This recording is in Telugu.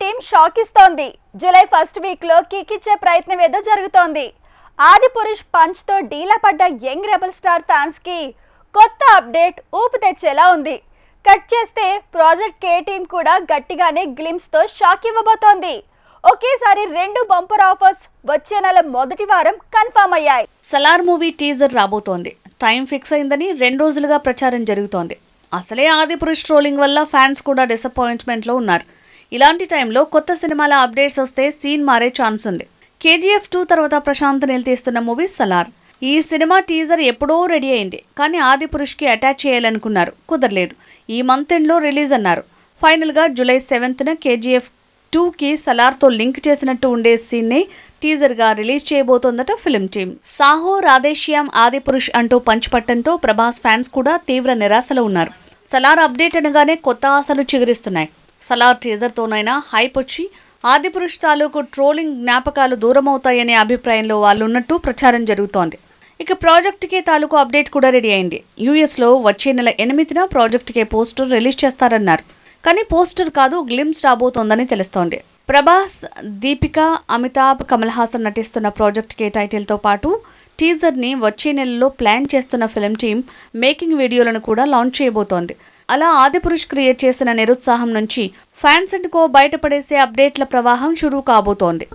టీం షాక్ ఇస్తోంది జూలై ఫస్ట్ వీక్లో కిక్ ఇచ్చే ప్రయత్నం ఏదో జరుగుతోంది. ఆది పురుష్ పంచ్తో డీలా పడ్డ యంగ్ రెబల్ స్టార్ ఫ్యాన్స్కి కొత్త అప్డేట్ ఊపు తెచ్చేలా ఉంది. కట్ చేస్తే ప్రాజెక్ట్ కే టీం కూడా గట్టిగానే గ్లిమ్స్తో షాక్ ఇవ్వబోతోంది. ఒకేసారి రెండు బంపర్ ఆఫర్స్ వచ్చే నెల మొదటి వారం కన్ఫర్మ్ అయ్యాయి. సలార్ మూవీ టీజర్ రాబోతోంది. టైం ఫిక్స్ అయిందని రెండు రోజులుగా ప్రచారం జరుగుతోంది. అసలే ఆదిపురుష్ ట్రోలింగ్ వల్ల ఫ్యాన్స్ కూడా డిసప్పాయింట్మెంట్లో ఉన్నారు. ఇలాంటి టైంలో కొత్త సినిమాల అప్డేట్స్ వస్తే సీన్ మారే ఛాన్స్ ఉంది. కేజీఎఫ్ టూ తర్వాత ప్రశాంత్ నీల్ తీస్తున్న మూవీ సలార్. ఈ సినిమా టీజర్ ఎప్పుడో రెడీ అయింది కానీ ఆది పురుష్కి అటాచ్ చేయాలనుకున్నారు కుదరలేదు. ఈ మంత్ ఎండ్లో రిలీజ్ అన్నారు. ఫైనల్గా జూలై సెవెంత్న కేజీఎఫ్ టూకి సలార్తో లింక్ చేసినట్టు ఉండే సీన్ని టీజర్గా రిలీజ్ చేయబోతోందట ఫిల్మ్ టీమ్. సాహో రాధేశ్యామ్ ఆదిపురుష్ అంటూ పంచిపట్టంతో ప్రభాస్ ఫ్యాన్స్ కూడా తీవ్ర నిరాశలో ఉన్నారు. సలార్ అప్డేట్ అనగానే కొత్త ఆశలు చిగురిస్తున్నాయి. సలార్ టీజర్తోనైనా హైప్ వచ్చి ఆదిపురుష్ తాలూకు ట్రోలింగ్ జ్ఞాపకాలు దూరమవుతాయనే అభిప్రాయంలో వాళ్ళు ఉన్నట్టు ప్రచారం జరుగుతోంది. ఇక ప్రాజెక్టుకే తాలూకు అప్డేట్ కూడా రెడీ అయింది. యూఎస్లో వచ్చే నెల ఎనిమిదిన ప్రాజెక్ట్ కే పోస్టర్ రిలీజ్ చేస్తారన్నారు. కానీ పోస్టర్ కాదు గ్లిమ్స్ రాబోతోందని తెలుస్తోంది. ప్రభాస్ దీపిక అమితాబ్ కమల్ హాసన్ నటిస్తున్న ప్రాజెక్ట్ కే పాటు టీజర్ని వచ్చే నెలలో ప్లాన్ చేస్తున్న ఫిల్మ్ టీం మేకింగ్ వీడియోలను కూడా లాంచ్ చేయబోతోంది. అలా ఆదిపురుష్ క్రియేట్ చేసిన నిరుత్సాహం నుంచి ఫ్యాన్స్ అండ్ కో బయటపడేసే అప్డేట్ల ప్రవాహం షురూ కాబోతోంది.